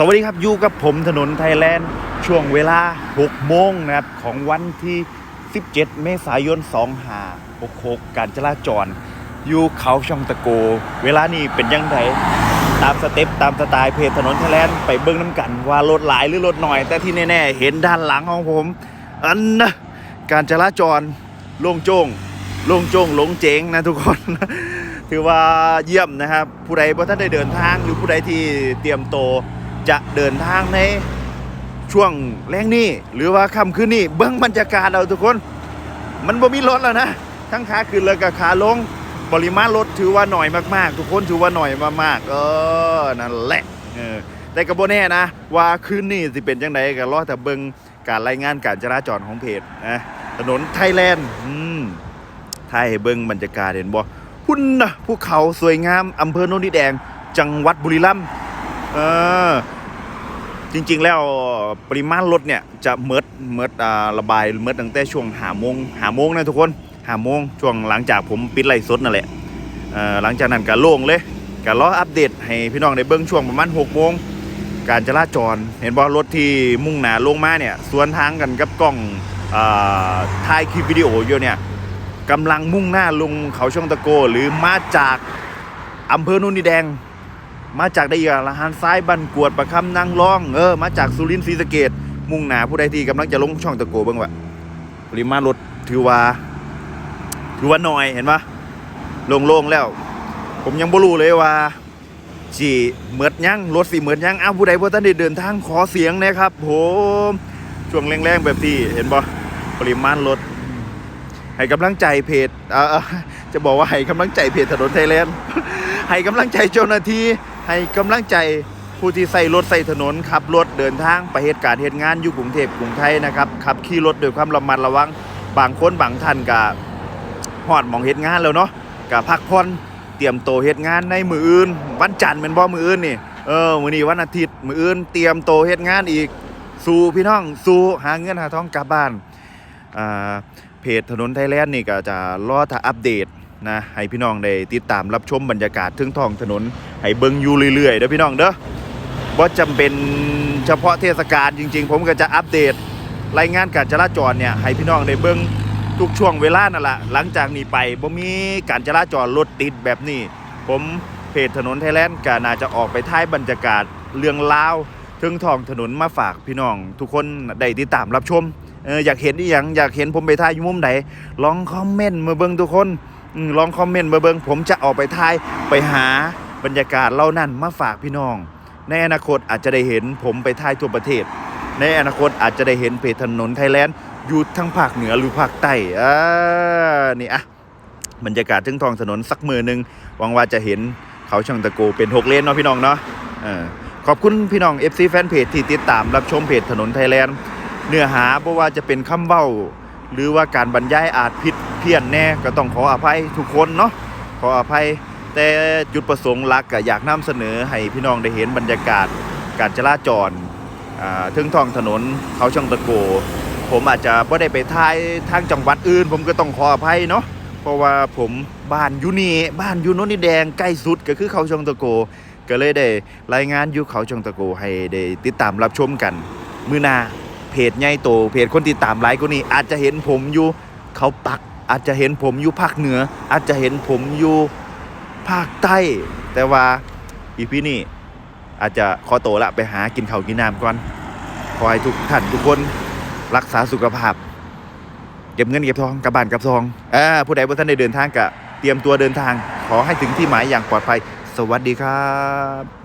สวัสดีครับอยู่กับผมถนนไทยแลนด์ช่วงเวลา 6 โมงนะครับ ของวันที่ 17 เมษายน 2566 การจราจร อยู่เขาช่องตะโก เวลานี้เป็นยังไงตามสเต็ปตามสไตล์เพจถนนไทยแลนด์ไปเบิ้งน้ำกันว่ารถหลายหรือรถหน่อย แต่ที่แน่ ๆ เห็นด้านหลังของผม อันนะการจราจรโล่งโจ้งโล่งโจ้งหลงเจ๋งนะทุกคนถือว่าเยี่ยมนะครับ ผู้ใดบ่ท่านได้เดินทางหรือผู้ใดที่เตรียมโตว จะเดินทางในช่วงแรงนี้หรือว่าค่ำคืนนี้เบื้องบรรยากาศเราทุกคน มันบ่มีรถแล้วนะ ทั้งขาขึ้นเลยกับขาลง ปริมาณรถถือว่าหน่อยมากๆ ทุกคนถือว่าหน่อยมากๆเออนั่นแหละเออแต่ก็บ่แน่นะ ว่าคืนนี้สิเป็นจังไดก็รอแต่เบิงการรายงานการจราจรของเพจนะถนนไทยแลนด์อืมไทยเบิงบรรยากาศเห็นบ่พุ่นนะภูเขาสวยงามอำเภอโนนดิแดง จังหวัดบุรีรัมย์เออ จริงๆแล้วปริมาณรถเนี่ยจะเมิดเมิดอ่าระบายเมิดตั้งแต่ช่วงหาโมงหาโมงนะทุกคนหาโมงช่วงหลังจากผมปิดไลฟ์สดนั่นแหละหลังจากนั้นก็โล่งเลยก็รออัปเดตให้พี่น้องได้เบิ่งช่วงประมาณ6โมงการจราจรเห็นบ่รถที่มุ่งหน้าลงมาเนี่ยสวนทางกันกับกล้องอ่าถ่ายคลิปวิดีโออยู่เนี่ยกำลังมุ่งหน้าลงเขาช่องตะโกหรือมาจากอำเภอนุ่นดิแดง มาจากได้ยาละหานซ้ายบันกวดประคำนางรอง เออ มาจากสุรินทร์ศรีสะเกดมุ่งหนาผู้ใดที่กำลังจะลงช่องตะโกเบ้างวะปริมาณรถถือว่า ถือว่าน้อยเห็นปะโล่งๆแล้ว ผมยังบ่รู้เลยว่าจีเหมือดยังรถสีเหมือดยังอ้าวผู้ใดบ่ทันได้เดินทางขอเสียงนะครับผมช่วงแรงๆแบบที่เห็นปะปริมาณรถให้กำลังใจเพจเออจะบอกว่าให้กำลังใจเพจถนนไทยแลนด์ให้กำลังใจเจ้าหน้าที่ ให้กำลังใจผู้ที่ใส่รถใส่ถนนขับรถเดินทางไปเหตุการณ์เหตุงานอยู่กรุงเทพกรุงไทยนะครับขับขี่รถด้วยความระมัดระวังบางคนบางท่านก็ฮอดมองเหตุงานแล้วเนาะก็พักผ่อนเตรียมโตเหตุงานในมืออื่น วันจันทร์เป็นบ่มืออื่นนี่เออมือนี้วันอาทิตย์มืออื่นเตรียมโตเหตุงานอีกสู่พี่น้องสู่หาเงินหาทองกลับบ้านอ่าเพจถนนไทยแลนด์นี่ก็จะรอถ้าอัปเดต นะให้พี่น้องได้ติดตามรับชมบรรยากาศทึ่งท้องถนนให้เบิ่งอยู่เรื่อยๆเด้อพี่น้องเด้อบ่จำเป็นเฉพาะเทศกาลจริง ๆ ผมก็จะอัปเดตรายงานการจราจรเนี่ยให้พี่น้องได้เบิ่งทุกช่วงเวลานั่นแหละหลังจากนี้ไปบ่มีการจราจรรถติดแบบนี้ ผมเพจถนนไทยแลนด์ก็น่าจะออกไปท้ายบรรยากาศเรื่องราวทึ่งท้องถนนมาฝากพี่น้อง ทุกคนได้ติดตามรับชมอออยากเห็นอีหยังอยากเห็นผมไปถ่ายอยู่มุมไหนลองคอมเมนต์มาเบิ่งทุกคน ลองคอมเมนต์มาเบิงผมจะออกไปทายไปหาบรรยากาศเล่านั่นมาฝากพี่น้อง ในอนาคตอาจจะได้เห็นผมไปทายทั่วประเทศ ในอนาคตอาจจะได้เห็นเพจถนนไทยแลนด์อยู่ทั้งภาคเหนือหรือภาคใต้อ่านี่อะบรรยากาศทึงทองถนนสักมือหนึ่งหวังว่าจะเห็นเขาช่างตะโกเป็นหกเลนเนาะพี่น้องเนาะออขอบคุณพี่น้อง FC แฟนเพจที่ติดตามรับชมเพจถนนไทยแลนด์เนื้อหาเพราะว่าจะเป็นคำเว้า หรือว่าการบรรยายอาจผิดเพี้ยนแน่ก็ต้องขออภัยทุกคนเนาะขออภัย แต่จุดประสงค์หลักก็อยากนำเสนอให้พี่น้องได้เห็นบรรยากาศการจราจรถึงท้องถนนเขาช่องตะโก ผมอาจจะไม่ได้ไปท้ายทางจังหวัดอื่น ผมก็ต้องขออภัยเนาะเพราะว่าผมบ้านยูนีบ้านยูโนนนี่แดงใกล้สุดก็คือเขาช่องตะโก ก็เลยได้รายงานอยู่เขาช่องตะโกให้ได้ติดตามรับชมกัน มือนา จใหญ่โตเพจคนติดตามไลค์ก็นี่อาจจะเห็นผมอยู่เขาปัก อาจจะเห็นผมอยู่ภาคเหนือ อาจจะเห็นผมอยู่ภาคใต้ แต่ว่าอีพี่นี่อาจจะขอโตวละไปหากินข้าวกินน้ำก่อนขอให้ทุกท่านทุกคนรักษาสุขภาพ เก็บเงินเก็บทองกับบ้านกับซองอ่าผู้ใดบ่ท่านได้เดินทางกะเตรียมตัวเดินทาง ขอให้ถึงที่หมายอย่างปลอดภัย สวัสดีครับ